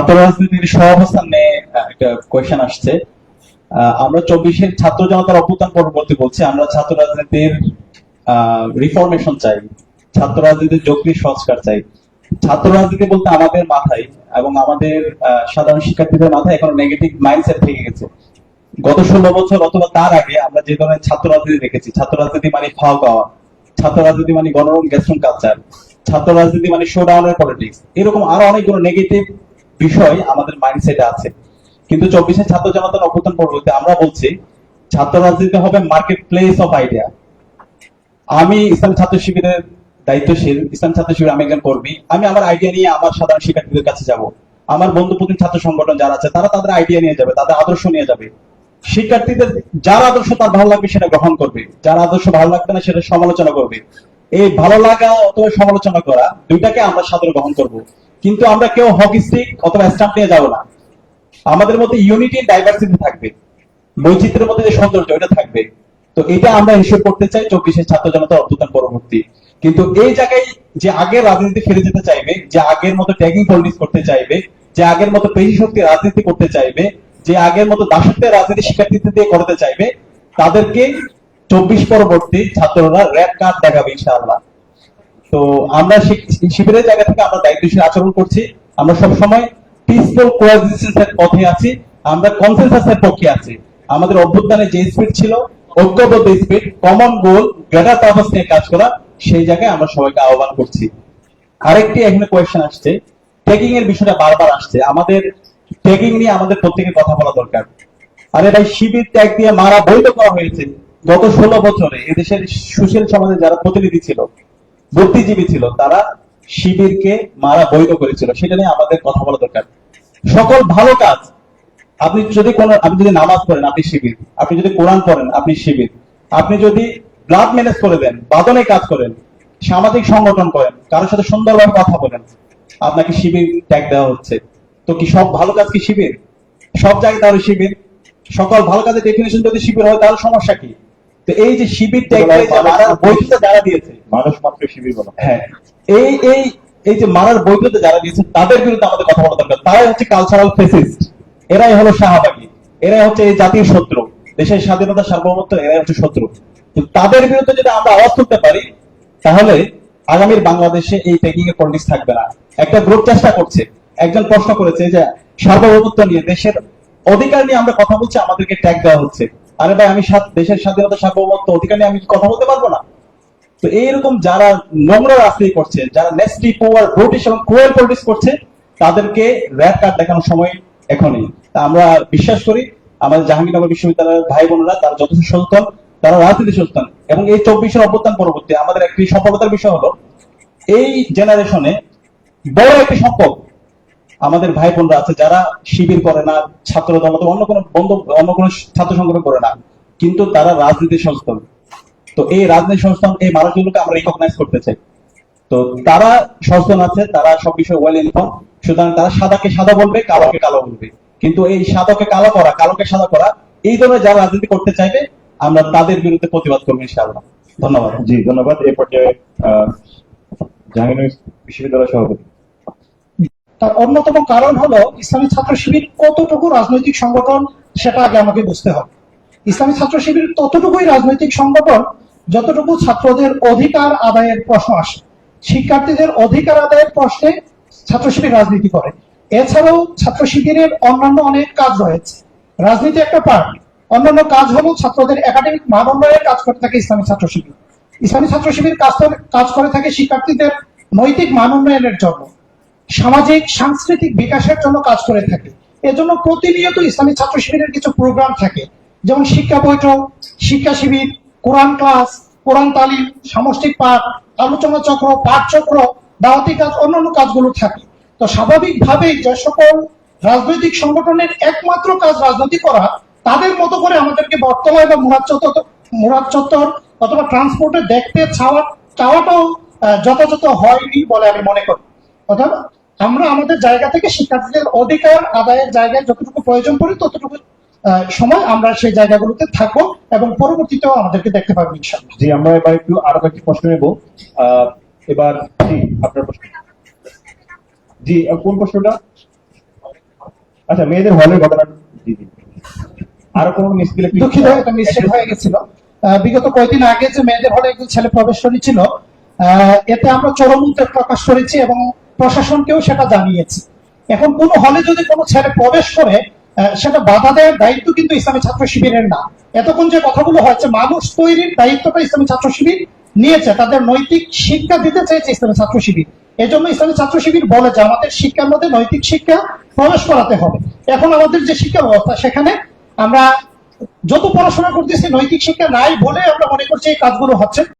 ছাত্র রাজনীতির সহাবস্থান নিয়ে একটা কোয়েশ্চেন আসছে। আমরা চব্বিশের ছাত্র জনতার অভ্যুত্থান পরবর্তী বলছি, আমরা ছাত্র রাজনীতির রিফরমেশন চাই ছাত্র রাজনীতির যৌক্তিক সংস্কার চাই। ছাত্র রাজনীতি বলতে আমাদের মাথায় এবং আমাদের সাধারণ শিক্ষার্থীদের মাথায় এখন নেগেটিভ মাইন্ডসেট থেকে গেছে। গত ষোলো বছর অথবা তার আগে আমরা যে ধরনের ছাত্র রাজনীতি দেখেছি ছাত্র রাজনীতি মানে ফাও পাওয়া ছাত্র রাজনীতি মানে গণরম গ্যাস্ট্রন কালচার ছাত্র রাজনীতি মানে শোডাউনের পলিটিক্স এরকম আরও অনেকগুলো নেগেটিভ বিষয় আমাদের মাইন্ডসেটে আছে। কিন্তু চব্বিশে ছাত্র জনতার অভ্যুত্থান পরবর্তী আমরা বলছি, ছাত্র রাজনীতি হবে মার্কেট প্লেস অফ আইডিয়া আমি ইসলাম ছাত্র শিবিরের দায়িত্বশীল, ইসলাম ছাত্র শিবির আমি একজন কর্মী। আমি আমার আইডিয়া নিয়ে আমার সাধারণ শিক্ষার্থীদের কাছে যাব। আমার বন্ধু প্রতিম ছাত্র সংগঠন যারা আছে, তারা তাদের আইডিয়া নিয়ে যাবে, তাদের আদর্শ নিয়ে যাবে। শিক্ষার্থীদের যার আদর্শ তার ভালো লাগবে সেটা গ্রহণ করবে। যার আদর্শ ভালো লাগবে না সেটা সমালোচনা করবে। এই ভালো লাগা অথবা সমালোচনা করা দুইটাকে আমরা সাদরে গ্রহণ করব। কিন্তু আমরা কেউ হকি স্টিক অথবা স্ট্যাম্প নিয়ে যাব না। আমাদের মধ্যে ইউনিটি ডাইভার্সিটি থাকবে। বৈচিত্র্যের মধ্যে যে সৌন্দর্য, এটা থাকবে। তো এটা আমরা হিসেব করতে চাই, চব্বিশের ছাত্র জনতা অভ্যুত্থান পরবর্তী। কিন্তু এই জায়গায় যে আগের রাজনীতি ফিরে যেতে চাইবে, যে আগের মতো ট্যাগিং পলিটিক্স করতে চাইবে, যে আগের মতো পেশি শক্তি রাজনীতি করতে চাইবে, যে আগের মতো দাসত্বের রাজনীতি শিক্ষার্থীদের দিয়ে করতে চাইবে, তাদেরকে চব্বিশ পরবর্তী ছাত্ররা রেড কার্ড দেখাবে, ইনশাআল্লাহ। তো আমরা শিবিরের জায়গা থেকে আমরা দায়িত্বশীল আচরণ করছি। আমরা পিসফুল কোয়াজিস্টেন্সের পথে আছি। আমরা কনসেনসাসের পক্ষে আছি। আমাদের অভ্যুত্থানে যে স্পিড ছিল, ঐক্যবদ্ধ speed common goal greater purpose নিয়ে কাজ করা, সেই জায়গায় আমরা সবাইকে আহ্বান করছি। আরেকটি এখানে আসছে। এর বিষয়টা বারবার আসছে। আমাদের ট্যাগিং নিয়ে আমাদের প্রত্যেকের কথা বলা দরকার। আরে ভাই, শিবির ট্যাগ দিয়ে মারা বৈধ করা হয়েছে। গত ষোলো বছরে এদেশের সুশীল সমাজে যারা প্রতিনিধি ছিল বুদ্ধিজীবী ছিল, তারা শিবিরকে মারা বৈধ করেছিল। সেটা নিয়ে আমাদের কথা বলা দরকার। সকল ভালো কাজ, আপনি যদি কোন, আপনি যদি নামাজ পড়েন, আপনি শিবির। আপনি যদি কোরআন পড়েন, আপনি শিবির। আপনি যদি ব্লাড ম্যানেজ করে দেন বাদনে কাজ করেন, সামাজিক সংগঠন করেন, কারোর সাথে সুন্দরভাবে কথা বলেন, আপনাকে শিবির ট্যাগ দেওয়া হচ্ছে। তো কি সব ভালো কাজ কি শিবির? সব জায়গায় তাহলে শিবির? সকল ভালো কাজের ডেফিনেশন যদি শিবির হয়, তাহলে সমস্যা কি? তো এই যে শিবির ট্যাগ বৈধতা যারা দিয়েছে। মানুষ মাত্র শিবির বলা। হ্যাঁ এই এই এই যে মারার বৈধতা যারা দিয়েছে তাদের বিরুদ্ধে আমাদের কথা বলা দরকার। তারাই হচ্ছে কালচারাল ফেসিস্ট এরাই হলো শাহবাগী। এরাই হচ্ছে এই জাতির শত্রু। দেশের স্বাধীনতা সার্বভৌমত্ব এরাই হচ্ছে শত্রু। তো তাদের বিরুদ্ধে যদি আমরা আওয়াজ তুলতে পারি তাহলে আগামীর বাংলাদেশে এই ট্যাগিং এর পলিটিক্স থাকবে না। একটা গ্রুপ চেষ্টা করছে। একজন প্রশ্ন করেছে যে সার্বভৌমত্ব নিয়ে দেশের অধিকার নিয়ে আমরা কথা বলছি আমাদেরকে ট্যাগ দেওয়া হচ্ছে। আরে ভাই, আমি দেশের স্বাধীনতা সার্বভৌমত্ব অধিকার নিয়ে আমি কথা বলতে পারব না? তো এইরকম যারা নোংরা রাজনীতি করছে, যারা নেস্টি পোয়ার ব্রুটিশ এবং ক্রুয়েল পলিটিক্স করছে, তাদেরকে র্যাড কার্ড দেখানোর সময় এখনই। তা আমরা বিশ্বাস করি, আমাদের জাহাঙ্গীরনগর বিশ্ববিদ্যালয়ের ভাই বোনেরা, তারা যথেষ্ট সচেতন, তারা রাজনীতি সচেতন। এবং এই চব্বিশের অভ্যুত্থান পরবর্তী আমাদের একটি সফলতার বিষয় হলো, এই জেনারেশনে বড় একটি সম্পদ আমাদের ভাই বোনরা আছে যারা শিবির করে না ছাত্র দল অন্য কোনো বন্ধু, অন্য কোনো ছাত্র সংগঠন করে না, কিন্তু তারা রাজনীতি সচেতন তো এই রাজনৈতিক সংস্থান এই মানুষগুলোকে আমরা রিকগনাইজ করতে চাই। তো তারা সচেতন আছে, তারা সব বিষয়ে ওয়েল ইনফর্ম সুতরাং তারা সাদাকে সাদা বলবে, কালোকে কালো বলবে। কিন্তু এই সাদাকে কালো করা, কালোকে সাদা করা, এই ধরনের যারা রাজনীতি করতে চাইবে, আমরা তাদের বিরুদ্ধে প্রতিবাদ করব ইনশাআল্লাহ। ধন্যবাদ। জি, ধন্যবাদ। এই পর্যায়ে জাহাঙ্গীরনগর বিশ্ববিদ্যালয় সভাপতি। তার অন্যতম কারণ হলো ইসলামী ছাত্র শিবির কতটুকু রাজনৈতিক সংগঠন সেটা আগে আমাকে বুঝতে হবে। ইসলামী ছাত্র শিবির ততটুকুই রাজনৈতিক সংগঠন যতটুকু ছাত্রদের অধিকার আদায়ের প্রশ্ন আসে। শিক্ষার্থীদের অধিকার আদায়ের প্রশ্নে ছাত্র শিবির রাজনীতি করে। এছাড়াও ছাত্র শিবিরের অন্যান্য অনেক কাজ রয়েছে। রাজনীতি একটা পার্ট। অন্যান্য কাজ হলো ছাত্রদের একাডেমিক মান উন্নয়নের কাজ করে থাকে ইসলামী ছাত্র শিবির। ইসলামী ছাত্র শিবির কাজ কাজ করে থাকে শিক্ষার্থীদের নৈতিক মান উন্নয়নের জন্য। সামাজিক, সাংস্কৃতিক বিকাশের জন্য কাজ করে থাকে। এজন্য প্রতিনিয়ত ইসলামী ছাত্র শিবিরের কিছু প্রোগ্রাম থাকে। যেমন শিক্ষা বৈঠক, শিক্ষা শিবির, কোরআন ক্লাস, কোরআন তালিম, সামষ্টিক পাঠ, আলোচনা চক্র, পাঠ চক্র, দাওয়াতি কাজ, অন্যান্য কাজগুলো থাকে। তো স্বাভাবিকভাবেই যে সকল রাজনৈতিক সংগঠনের একমাত্র কাজ রাজনীতি করা, তাদের মতো করে আমাদেরকে বর্তমান বা মুরাদ মুরাদ চত্বর অথবা ট্রান্সপোর্টে দেখতে চাওয়া, চাওয়াটাও যথাযথ হয়নি বলে আমি মনে করি। অর্থাৎ আমরা আমাদের জায়গা থেকে শিক্ষার্থীদের অধিকার আদায়ের জায়গায় যতটুকু প্রয়োজন পড়ে ততটুকু সময় আমরা সেই জায়গাগুলোতে থাকব এবং পরবর্তীতেও আমাদেরকে দেখতে পাবো ইনশাআল্লাহ। জি আমরা এবার একটু আরও কয়েকটি প্রশ্ন নেব। এবার জি আপনার প্রশ্ন। জি কোন প্রশ্নটা? আচ্ছা মেয়েদের হলের ঘটনা জি জি। আরও কোনো মিসকিল দুঃখিত একটা মিস্টেক হয়ে গেছিল। বিগত কয়েকদিন আগে যে মেয়েদের হলে একজন ছেলে প্রবেশ করেছিল আহ, এতে আমরা চরম উদ্বেগ প্রকাশ করেছি এবং প্রশাসনকেও সেটা জানিয়েছি। এখন কোন হলে যদি কোনো ছেলে প্রবেশ করে সেটা বাধা দেওয়ার দায়িত্ব কিন্তু ইসলামী ছাত্র শিবিরের না। এতক্ষণ যে কথাগুলো হয়েছে, মানুষ তৈরির দায়িত্বটা ইসলামী ছাত্র শিবির নিয়েছে। তাদের নৈতিক শিক্ষা দিতে চেয়েছে ইসলামী ছাত্র শিবির। এজন্য ইসলামী ছাত্র শিবির বলে যে আমাদের শিক্ষার মধ্যে নৈতিক শিক্ষা প্রবেশ করাতে হবে। এখন আমাদের যে শিক্ষা ব্যবস্থা, সেখানে আমরা যত পড়াশোনা করতেছি, নৈতিক শিক্ষা নাই বলে আমরা মনে করছি এই কাজগুলো হচ্ছে।